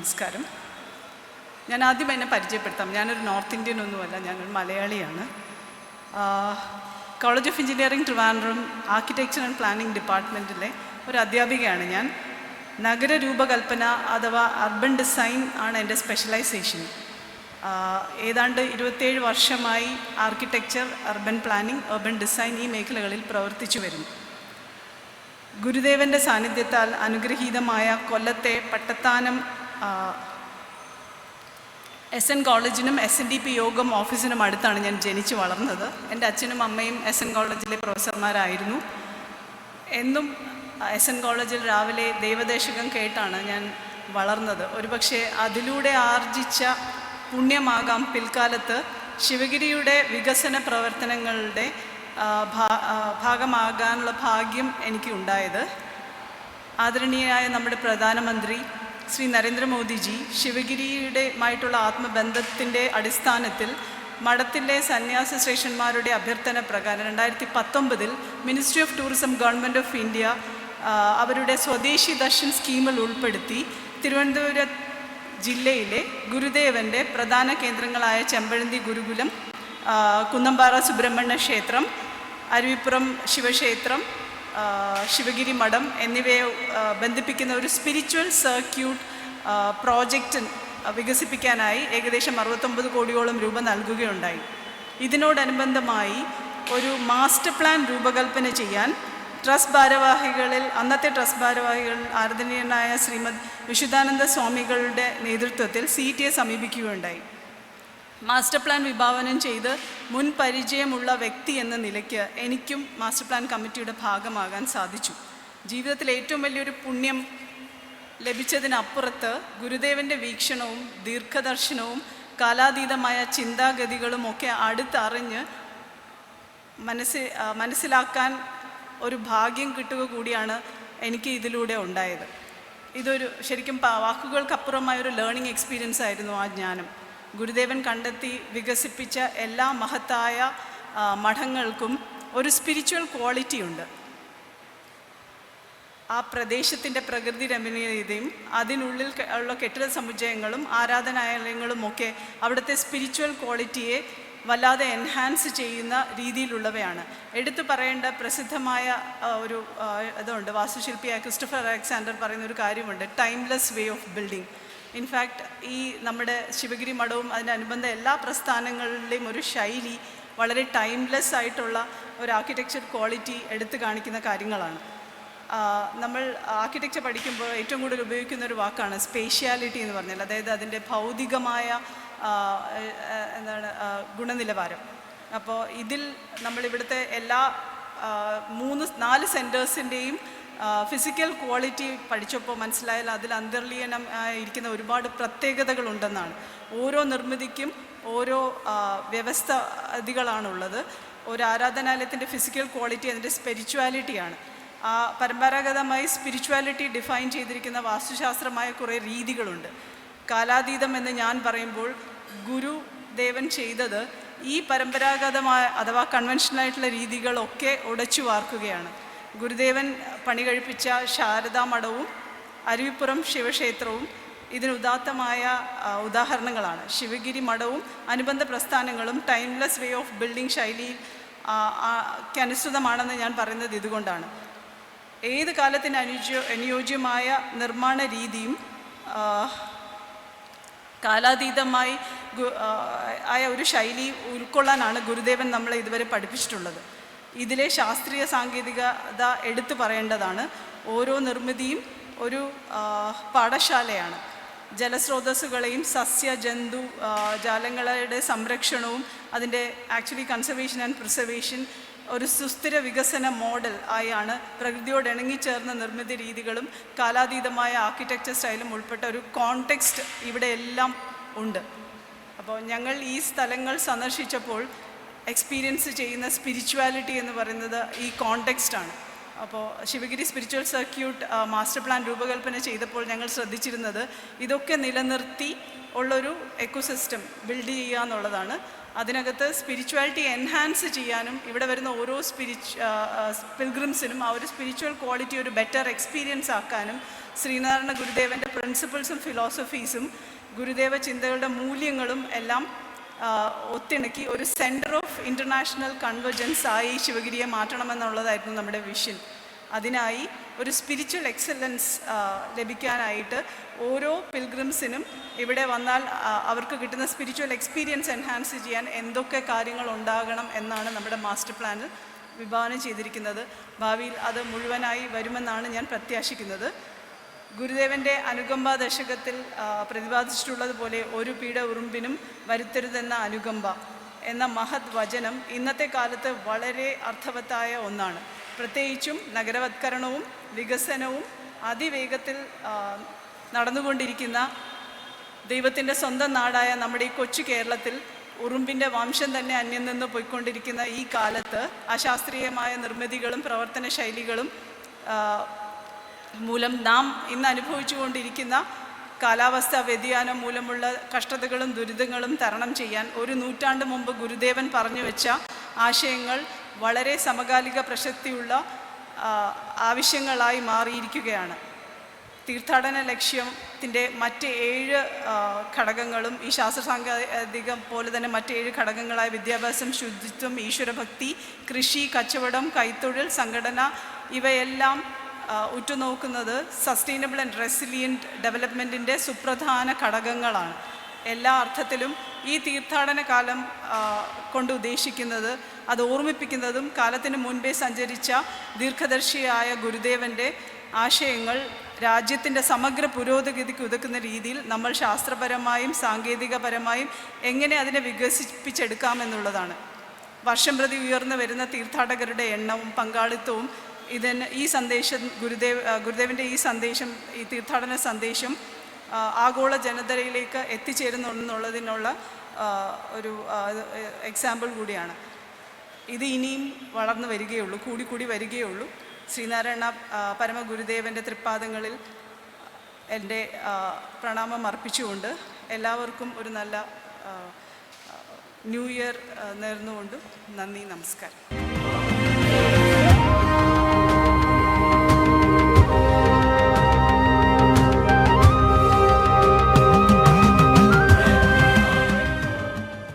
നമസ്കാരം. ഞാൻ ആദ്യം എന്നെ പരിചയപ്പെടുത്താം. ഞാനൊരു നോർത്ത് ഇന്ത്യൻ ഒന്നുമല്ല ഞാനൊരു മലയാളിയാണ്. College of engineering Trivandrum architecture and planning ഡിപ്പാർട്ട്മെന്റിലെ ഒരു അധ്യാപികയാണ് ഞാൻ. നഗര രൂപകൽപ്പന അഥവാ അർബൻ ഡിസൈൻ ആണ് എന്റെ സ്പെഷ്യലൈസേഷൻ ഏതാണ്ട് ഇരുപത്തേഴ് വർഷമായി architecture urban planning urban design ഈ മേഖലകളിൽ പ്രവർത്തിച്ചു വരുന്നു. ഗുരുദേവന്റെ സാന്നിധ്യത്താൽ അനുഗ്രഹീതമായ കൊല്ലത്തെ Pattathanam S N കോളേജിനും S N D P Yogam ഓഫീസിനും അടുത്താണ് ഞാൻ ജനിച്ചു വളർന്നത്. എന്റെ അച്ഛനും അമ്മയും എസ് എൻ കോളേജിലെ പ്രൊഫസർമാരായിരുന്നു. എന്നും എസ് എൻ കോളേജിൽ രാവിലെ ദൈവദേശകം കേട്ടാണ് ഞാൻ വളർന്നത്. ഒരുപക്ഷെ അതിലൂടെ ആർജിച്ച പുണ്യമാകാം പിൽക്കാലത്ത് ശിവഗിരിയുടെ വികസന പ്രവർത്തനങ്ങളുടെ ഭാഗമാകാനുള്ള ഭാഗ്യം എനിക്ക് ഉണ്ടായത് ആദരണീയനായ നമ്മുടെ പ്രധാനമന്ത്രി ശ്രീ നരേന്ദ്രമോദിജി ശിവഗിരിയുടെയുമായിട്ടുള്ള ആത്മബന്ധത്തിന്റെ അടിസ്ഥാനത്തിൽ മഠത്തിന്റെ സന്യാസ ശ്രേഷ്ഠന്മാരുടെ അഭ്യർത്ഥന പ്രകാരം രണ്ടായിരത്തി പത്തൊമ്പതിൽ ministry of tourism government of India അവരുടെ സ്വദേശി ദർശൻ സ്കീമിൽ ഉൾപ്പെടുത്തി തിരുവനന്തപുരം ജില്ലയിലെ ഗുരുദേവന്റെ പ്രധാന കേന്ദ്രങ്ങളായ ചെമ്പഴന്തി ഗുരുകുലം കുന്നമ്പാറ സുബ്രഹ്മണ്യ ക്ഷേത്രം അരുവിപ്പുറം ശിവക്ഷേത്രം ശിവഗിരി മഠം എന്നിവയെ ബന്ധിപ്പിക്കുന്ന ഒരു സ്പിരിച്വൽ സർക്യൂട്ട് പ്രോജക്റ്റ് വികസിപ്പിക്കാനായി ഏകദേശം അറുപത്തൊമ്പത് കോടിയോളം രൂപ നൽകുകയുണ്ടായി. ഇതിനോടനുബന്ധമായി ഒരു മാസ്റ്റർ പ്ലാൻ രൂപകൽപ്പന ചെയ്യാൻ ട്രസ്റ്റ് ഭാരവാഹികളിൽ അന്നത്തെ ട്രസ്റ്റ് ഭാരവാഹികൾ ആരാധനീയനായ ശ്രീമദ് വിശുദ്ധാനന്ദ സ്വാമികളുടെ നേതൃത്വത്തിൽ സി ടി എ സമീപിക്കുകയുണ്ടായി. മാസ്റ്റർ പ്ലാൻ വിഭാവനം ചെയ്ത് മുൻ പരിചയമുള്ള വ്യക്തി എന്ന നിലയ്ക്ക് എനിക്കും മാസ്റ്റർ പ്ലാൻ കമ്മിറ്റിയുടെ ഭാഗമാകാൻ സാധിച്ചു. ജീവിതത്തിൽ ഏറ്റവും വലിയൊരു പുണ്യം ലഭിച്ചതിനപ്പുറത്ത് ഗുരുദേവന്റെ വീക്ഷണവും ദീർഘദർശനവും കാലാതീതമായ ചിന്താഗതികളും ഒക്കെ അടുത്തറിഞ്ഞ് മനസ്സി മനസ്സിലാക്കാൻ ഒരു ഭാഗ്യം കിട്ടുക കൂടിയാണ് എനിക്ക് ഇതിലൂടെ ഉണ്ടായത്. ഇതൊരു ശരിക്കും വാക്കുകൾക്കപ്പുറമായ ഒരു ലേണിംഗ് എക്സ്പീരിയൻസ് ആയിരുന്നു ആ ജ്ഞാനം. ഗുരുദേവൻ കണ്ടെത്തി വികസിപ്പിച്ച എല്ലാ മഹത്തായ മഠങ്ങൾക്കും ഒരു സ്പിരിച്വൽ ക്വാളിറ്റി ഉണ്ട്. ആ പ്രദേശത്തിന്റെ പ്രകൃതി രമണീയതയും അതിനുള്ളിൽ ഉള്ള കെട്ടിട സമുച്ചയങ്ങളും ആരാധനാലയങ്ങളും ഒക്കെ അവിടുത്തെ സ്പിരിച്വൽ ക്വാളിറ്റിയെ വല്ലാതെ എൻഹാൻസ് ചെയ്യുന്ന രീതിയിലുള്ളവയാണ്. എടുത്തു പറയേണ്ട പ്രസിദ്ധമായ ഒരു ഇതുണ്ട്. വാസ്തുശില്പിയായ ക്രിസ്റ്റഫർ അലക്സാണ്ടർ പറയുന്ന ഒരു കാര്യമുണ്ട്. Timeless way of building in fact ഈ നമ്മുടെ ശിവഗിരി മഠവും അതിനനുബന്ധ എല്ലാ പ്രസ്ഥാനങ്ങളിലെയും ഒരു ശൈലി വളരെ ടൈംലെസ് ആയിട്ടുള്ള ഒരു ആർക്കിടെക്ചർ ക്വാളിറ്റി എടുത്തു കാണിക്കുന്ന കാര്യങ്ങളാണ്. നമ്മൾ ആർക്കിടെക്ചർ പഠിക്കുമ്പോൾ ഏറ്റവും കൂടുതൽ ഉപയോഗിക്കുന്ന ഒരു വാക്കാണ് സ്പേഷ്യാലിറ്റി എന്ന് പറഞ്ഞാൽ അതായത് അതിന്റെ ഭൗതികമായ എന്താണ് ഗുണനിലവാരം. അപ്പോൾ ഇതിൽ നമ്മളിവിടുത്തെ എല്ലാ മൂന്ന് നാല് സെന്റേഴ്സിന്റെയും ഫിസിക്കൽ ക്വാളിറ്റി പഠിച്ചപ്പോൾ മനസ്സിലായാൽ അതിൽ അന്തർലീനം ഇരിക്കുന്ന ഒരുപാട് പ്രത്യേകതകളുണ്ടെന്നാണ്. ഓരോ നിർമ്മിതിക്കും ഓരോ വ്യവസ്ഥതികളാണുള്ളത്. ഒരു ആരാധനാലയത്തിന്റെ ഫിസിക്കൽ ക്വാളിറ്റി അതിന്റെ സ്പിരിച്വാലിറ്റിയാണ് ആ പരമ്പരാഗതമായി സ്പിരിച്വാലിറ്റി ഡിഫൈൻ ചെയ്തിരിക്കുന്ന വാസ്തുശാസ്ത്രമായ കുറേ രീതികളുണ്ട്. കാലാതീതം എന്ന് ഞാൻ പറയുമ്പോൾ ഗുരു ദേവൻ ചെയ്തത് ഈ പരമ്പരാഗതമായ അഥവാ കൺവെൻഷനായിട്ടുള്ള രീതികളൊക്കെ ഉടച്ചു വാർക്കുകയാണ്. ഗുരുദേവൻ പണി കഴിപ്പിച്ച ശാരദാ മഠവും അരുവിപ്പുറം ശിവക്ഷേത്രവും ഇതിന് ഉദാത്തമായ ഉദാഹരണങ്ങളാണ്. ശിവഗിരി മഠവും അനുബന്ധ പ്രസ്ഥാനങ്ങളും ടൈംലെസ് വേ ഓഫ് ബിൽഡിംഗ് ശൈലിയിൽ അനുസൃതമാണെന്ന് ഞാൻ പറയുന്നത് ഇതുകൊണ്ടാണ്. ഏത് കാലത്തിന് അനുജ്യ അനുയോജ്യമായ നിർമ്മാണ രീതിയും കാലാതീതമായി ആയ ഒരു ശൈലി ഉൾക്കൊള്ളാനാണ് ഗുരുദേവൻ നമ്മളെ ഇതുവരെ പഠിപ്പിച്ചിട്ടുള്ളത്. ഇതിലെ ശാസ്ത്രീയ സാങ്കേതികത എടുത്തു പറയേണ്ടതാണ്. ഓരോ നിർമ്മിതിയും ഒരു പാഠശാലയാണ്. ജലസ്രോതസ്സുകളെയും സസ്യ ജന്തു ജാലങ്ങളുടെ സംരക്ഷണവും അതിന്റെ ആക്ച്വലി കൺസർവേഷൻ ആൻഡ് പ്രിസർവേഷൻ ഒരു സുസ്ഥിര വികസന മോഡൽ ആയാണ് പ്രകൃതിയോട് ഇണങ്ങിച്ചേർന്ന നിർമ്മിതി രീതികളും കാലാതീതമായ ആർക്കിടെക്ചർ സ്റ്റൈലും ഉൾപ്പെട്ട ഒരു കോണ്ടെക്സ്റ്റ് ഇവിടെ എല്ലാം ഉണ്ട്. അപ്പോൾ ഞങ്ങൾ ഈ സ്ഥലങ്ങൾ സന്ദർശിച്ചപ്പോൾ എക്സ്പീരിയൻസ് ചെയ്യുന്ന സ്പിരിച്വാലിറ്റി എന്ന് പറയുന്നത് ഈ കോണ്ടെക്സ്റ്റ് ആണ്. അപ്പോൾ Sivagiri spiritual circuit master plan രൂപകൽപ്പന ചെയ്തപ്പോൾ ഞങ്ങൾ ശ്രദ്ധിച്ചിരുന്നത് ഇതൊക്കെ നിലനിർത്തി ഉള്ളൊരു എക്കോസിസ്റ്റം ബിൽഡ് ചെയ്യുക എന്നുള്ളതാണ്. അതിനകത്ത് സ്പിരിച്വാലിറ്റി എൻഹാൻസ് ചെയ്യാനും ഇവിടെ വരുന്ന ഓരോ സ്പിരിച്ച് പിൽഗ്രിംസിനും ആ ഒരു സ്പിരിച്വൽ ക്വാളിറ്റി ഒരു ബെറ്റർ എക്സ്പീരിയൻസ് ആക്കാനും ശ്രീനാരായണ ഗുരുദേവന്റെ പ്രിൻസിപ്പിൾസും ഫിലോസഫീസും ഗുരുദേവ ചിന്തകളുടെ മൂല്യങ്ങളും എല്ലാം ഒത്തിണക്കി ഒരു സെന്റർ ഓഫ് ഇന്റർനാഷണൽ കൺവെർജൻസ് ആയി ശിവഗിരിയെ മാറ്റണമെന്നുള്ളതായിരുന്നു നമ്മുടെ വിഷൻ അതിനായി ഒരു സ്പിരിച്വൽ എക്സലൻസ് ലഭിക്കാനായിട്ട് ഓരോ പിൽഗ്രിംസിനും ഇവിടെ വന്നാൽ അവർക്ക് കിട്ടുന്ന സ്പിരിച്വൽ എക്സ്പീരിയൻസ് എൻഹാൻസ് ചെയ്യാൻ എന്തൊക്കെ കാര്യങ്ങൾ ഉണ്ടാകണം എന്നാണ് നമ്മുടെ മാസ്റ്റർ പ്ലാനിൽ വിഭാവനം ചെയ്തിരിക്കുന്നത്. ഭാവിയിൽ അത് മുഴുവനായി വരുമെന്നാണ് ഞാൻ പ്രത്യാശിക്കുന്നത്. ഗുരുദേവന്റെ അനുകമ്പ ദശകത്തിൽ പ്രതിപാദിച്ചിട്ടുള്ളതുപോലെ ഒരു പീഡ ഉറുമ്പിനും വരുത്തരുതെന്ന അനുകമ്പ എന്ന മഹത് വചനം ഇന്നത്തെ കാലത്ത് വളരെ അർത്ഥവത്തായ ഒന്നാണ്. പ്രത്യേകിച്ചും നഗരവത്കരണവും വികസനവും അതിവേഗത്തിൽ നടന്നുകൊണ്ടിരിക്കുന്ന ദൈവത്തിന്റെ സ്വന്തം നാടായ നമ്മുടെ ഈ കൊച്ചു കേരളത്തിൽ ഉറുമ്പിന്റെ വംശം തന്നെ അന്യം നിന്ന് പോയിക്കൊണ്ടിരിക്കുന്ന ഈ കാലത്ത് അശാസ്ത്രീയമായ നിർമ്മിതികളും പ്രവർത്തന ശൈലികളും മൂലം നാം ഇന്ന് അനുഭവിച്ചുകൊണ്ടിരിക്കുന്ന കാലാവസ്ഥാ വ്യതിയാനം മൂലമുള്ള കഷ്ടതകളും ദുരിതങ്ങളും തരണം ചെയ്യാൻ ഒരു നൂറ്റാണ്ട് മുമ്പ് ഗുരുദേവൻ പറഞ്ഞു വെച്ച ആശയങ്ങൾ വളരെ സമകാലിക പ്രസക്തിയുള്ള ആവശ്യങ്ങളായി മാറിയിരിക്കുകയാണ്. തീർത്ഥാടന ലക്ഷ്യത്തിന്റെ മറ്റ് ഏഴ് ഘടകങ്ങളും ഈ ശാസ്ത്ര സാങ്കേതികം പോലെ തന്നെ മറ്റ് ഏഴ് ഘടകങ്ങളായ വിദ്യാഭ്യാസം ശുചിത്വം ഈശ്വരഭക്തി കൃഷി കച്ചവടം കൈത്തൊഴിൽ സംഘടന ഇവയെല്ലാം ഉറ്റുനോക്കുന്നത് സസ്റ്റൈനബിൾ ആൻഡ് റെസിലിയന്റ് ഡെവലപ്മെന്റിന്റെ സുപ്രധാന ഘടകങ്ങളാണ്. എല്ലാ അർത്ഥത്തിലും ഈ തീർത്ഥാടന കാലം കൊണ്ട് ഉദ്ദേശിക്കുന്നത് അത് ഓർമ്മിപ്പിക്കുന്നതും കാലത്തിന് മുൻപേ സഞ്ചരിച്ച ദീർഘദർശിയായ ഗുരുദേവന്റെ ആശയങ്ങൾ രാജ്യത്തിന്റെ സമഗ്ര പുരോഗതിക്ക് ഉതക്കുന്ന രീതിയിൽ നമ്മൾ ശാസ്ത്രപരമായും സാങ്കേതികപരമായും എങ്ങനെ അതിനെ വികസിപ്പിച്ചെടുക്കാമെന്നുള്ളതാണ് വർഷം പ്രതി ഉയർന്നു വരുന്ന തീർത്ഥാടകരുടെ എണ്ണവും പങ്കാളിത്തവും ഇതിന് ഈ സന്ദേശം ഗുരുദേവ് ഗുരുദേവന്റെ ഈ സന്ദേശം ഈ തീർത്ഥാടന സന്ദേശം ആഗോള ജനതയിലേക്ക് എത്തിച്ചേരുന്നുണ്ടെന്നുള്ളതിനുള്ള ഒരു എക്സാമ്പിൾ കൂടിയാണ്. ഇത് ഇനിയും വളർന്നു വരികയുള്ളൂ കൂടിക്കൂടി വരികയുള്ളൂ. ശ്രീനാരായണ പരമഗുരുദേവന്റെ തൃപ്പാദങ്ങളിൽ എന്റെ പ്രണാമം അർപ്പിച്ചുകൊണ്ട് എല്ലാവർക്കും ഒരു നല്ല ന്യൂ ഇയർ നേർന്നുകൊണ്ടും നന്ദി നമസ്കാരം.